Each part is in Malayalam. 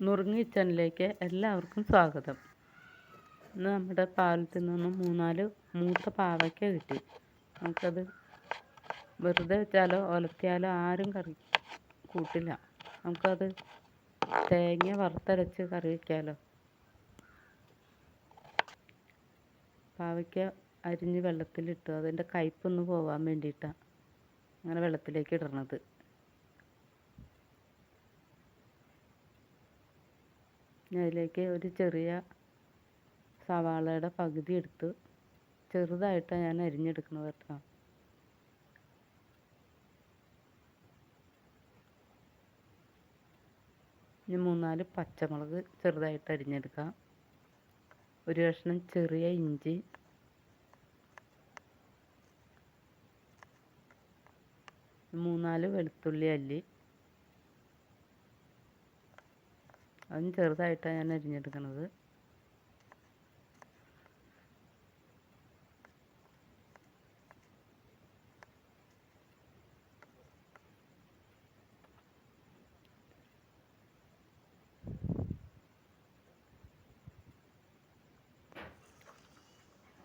നുറുങ്ങ് കിച്ചണിലേക്ക് എല്ലാവർക്കും സ്വാഗതം. ഇന്ന് നമ്മുടെ പാലത്തിൽ നിന്നും മൂന്നാൽ മൂത്ത പാവയ്ക്ക കിട്ടി. നമുക്കത് വെറുതെ വെച്ചാലോ ഒലത്തിയാലോ ആരും കറി കൂട്ടില്ല. നമുക്കത് തേങ്ങ വറുത്തരച്ച് കറി വയ്ക്കാമല്ലോ പാവയ്ക്ക അരിഞ്ഞ് വെള്ളത്തിലിട്ടു. അതിന്റെ കയ്പ്പൊന്ന് പോവാൻ വേണ്ടിയിട്ടാണ്. അങ്ങനെ വെള്ളത്തിലേക്ക് ഇടണത്. അതിലേക്ക് ഒരു ചെറിയ സവാളയുടെ പകുതി എടുത്ത് ചെറുതായിട്ടാണ് ഞാൻ അരിഞ്ഞെടുക്കുന്നത് കേട്ടോ. ഇനി മൂന്നാൽ പച്ചമുളക് ചെറുതായിട്ട് അരിഞ്ഞെടുക്കാം. ഒരു കഷ്ണം ചെറിയ ഇഞ്ചി. മൂന്നാൽ വെളുത്തുള്ളി അല്ലി. അതും ചെറുതായിട്ടാണ് ഞാൻ അരിഞ്ഞെടുക്കുന്നത്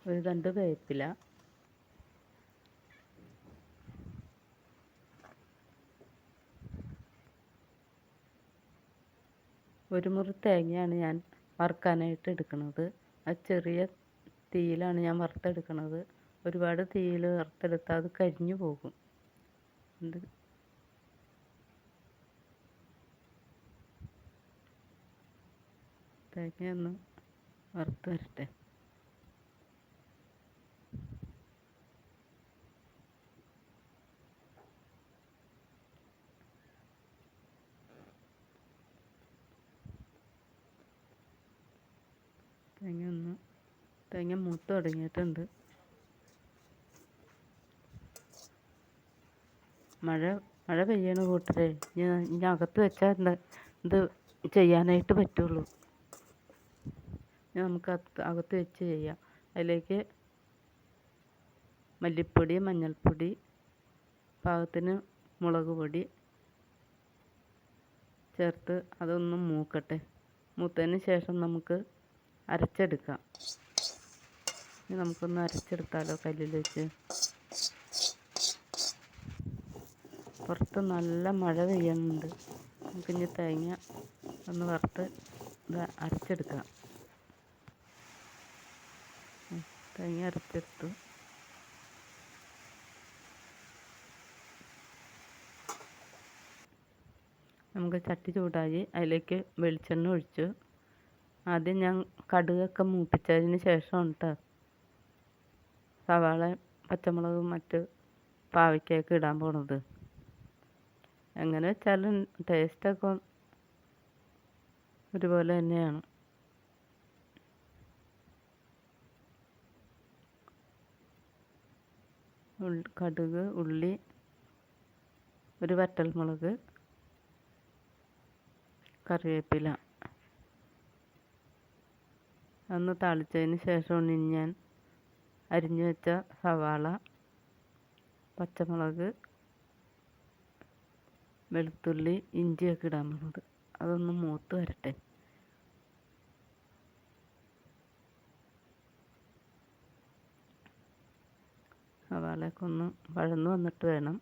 ഒരു രണ്ട് വേപ്പില. ഒരു മുറി തേങ്ങയാണ് ഞാൻ വറുക്കാനായിട്ട് എടുക്കുന്നത്. ആ ചെറിയ തീയിലാണ് ഞാൻ വറുത്തെടുക്കുന്നത്. ഒരുപാട് തീയിൽ വറുത്തെടുത്താൽ അത് കരിഞ്ഞു പോകും. ഇത് തേങ്ങ വറുത്ത് വരട്ടെ. തേങ്ങ ഒന്ന് തേങ്ങ മൂത്ത് തുടങ്ങിയിട്ടുണ്ട്. മഴ മഴ പെയ്യണ കൂട്ടരെ. ഇനി ഇനി അകത്ത് വെച്ചാൽ എന്താ ഇത് ചെയ്യാനായിട്ട് പറ്റുള്ളൂ. നമുക്ക് അകത്ത് വെച്ച് ചെയ്യാം. അതിലേക്ക് മല്ലിപ്പൊടി മഞ്ഞൾപ്പൊടി പാകത്തിന് മുളക് പൊടി ചേർത്ത് അതൊന്ന് മൂക്കട്ടെ. മൂത്തതിന് ശേഷം നമുക്ക് അരച്ചെടുക്കാം. ഇനി നമുക്കൊന്ന് അരച്ചെടുത്താലോ കല്ലിൽ വെച്ച് പുറത്ത് നല്ല മഴ പെയ്യുന്നുണ്ട്. നമുക്കിനി തേങ്ങ ഒന്ന് വറുത്ത് ഇത് അരച്ചെടുക്കാം. തേങ്ങ അരച്ചെടുത്തു. നമുക്ക് ചട്ടി ചൂടായി അതിലേക്ക് വെളിച്ചെണ്ണ ഒഴിച്ചു. ആദ്യം ഞാൻ കടുകൊക്കെ മൂപ്പിച്ചതിന് ശേഷമാണ് കേട്ടോ സവാള പച്ചമുളകും മറ്റ് പാവയ്ക്കൊക്കെ ഇടാൻ പോണത്. എങ്ങനെ വെച്ചാലും ടേസ്റ്റൊക്കെ ഒരുപോലെ തന്നെയാണ്. കടുക് ഉള്ളി ഒരു വറ്റൽമുളക് കറിവേപ്പില. ഒന്ന് താളിച്ചതിന് ശേഷം ഇനി ഞാൻ അരിഞ്ഞു വെച്ച സവാള പച്ചമുളക് വെളുത്തുള്ളി ഇഞ്ചിയൊക്കെ ഇടാൻ പോകുന്നത് അതൊന്ന് മൂത്ത് വരട്ടെ. സവാളയൊക്കെ ഒന്ന് വഴന്ന് വന്നിട്ട് വേണം.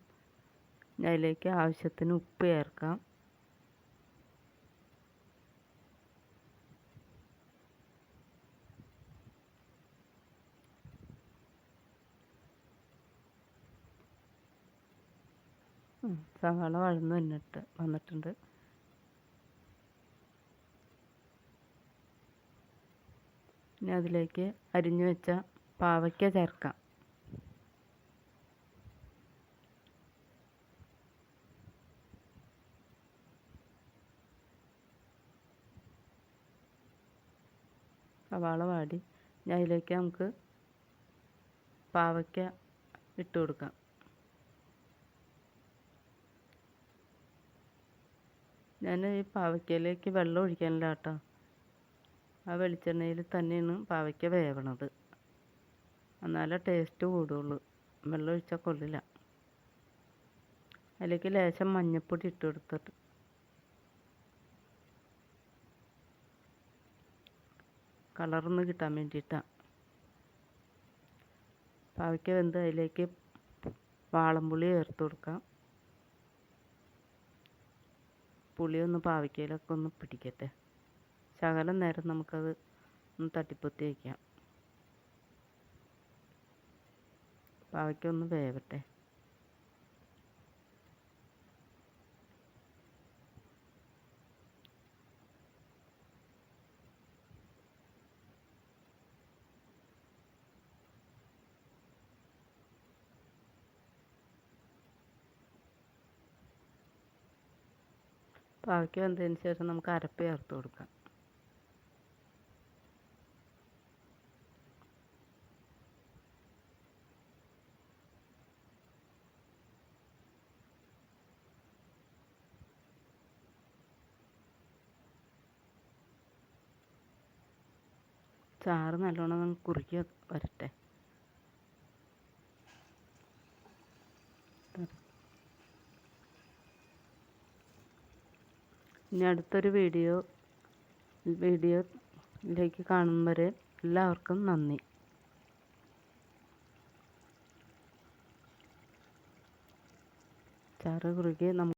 അതിലേക്ക് ആവശ്യത്തിന് ഉപ്പ് ചേർക്കാം. സവാള വഴന്ന് വന്നിട്ട് വന്നിട്ടുണ്ട്. ഇനി അതിലേക്ക് അരിഞ്ഞു വെച്ച പാവയ്ക്ക ചേർക്കാം. സവാള വാടി. ഇനി അതിലേക്ക് നമുക്ക് പാവയ്ക്ക ഇട്ട് കൊടുക്കാം. ഞാൻ ഈ പാവയ്ക്കയിലേക്ക് വെള്ളം ഒഴിക്കാനില്ല കേട്ടോ. ആ വെളിച്ചെണ്ണയിൽ തന്നെയാണ് പാവയ്ക്ക വേവണത്. എന്നാലേ ടേസ്റ്റ് കൂടുള്ളൂ. വെള്ളം ഒഴിച്ചാൽ കൊള്ളില്ല. അതിലേക്ക് ലേശം മഞ്ഞൾപ്പൊടി ഇട്ട് കൊടുത്തിട്ട്. കളറൊന്ന് കിട്ടാൻ വേണ്ടിയിട്ടാണ് പാവയ്ക്ക വെന്ത് അതിലേക്ക് വാളംപുളി ചേർത്ത് കൊടുക്കാം. പുളി ഒന്ന് പാവയ്ക്കയിലൊക്കെ ഒന്ന് പിടിക്കട്ടെ. ശകലം നേരം നമുക്കത് ഒന്ന് തട്ടിപ്പൊത്തി വയ്ക്കാം. പാവയ്ക്ക ഒന്ന് വേവട്ടെ. പാവയ്ക്ക വെന്തതിന് ശേഷം നമുക്ക് അരപ്പ് ചേർത്ത് കൊടുക്കാം. ചാറ് നല്ലോണം കുറുക്കി വരട്ടെ. ഇനി അടുത്തൊരു വീഡിയോ വീഡിയോയിലേക്ക് കാണും വരെ എല്ലാവർക്കും നന്ദി. ചാറ് കുറുകെ നമുക്ക്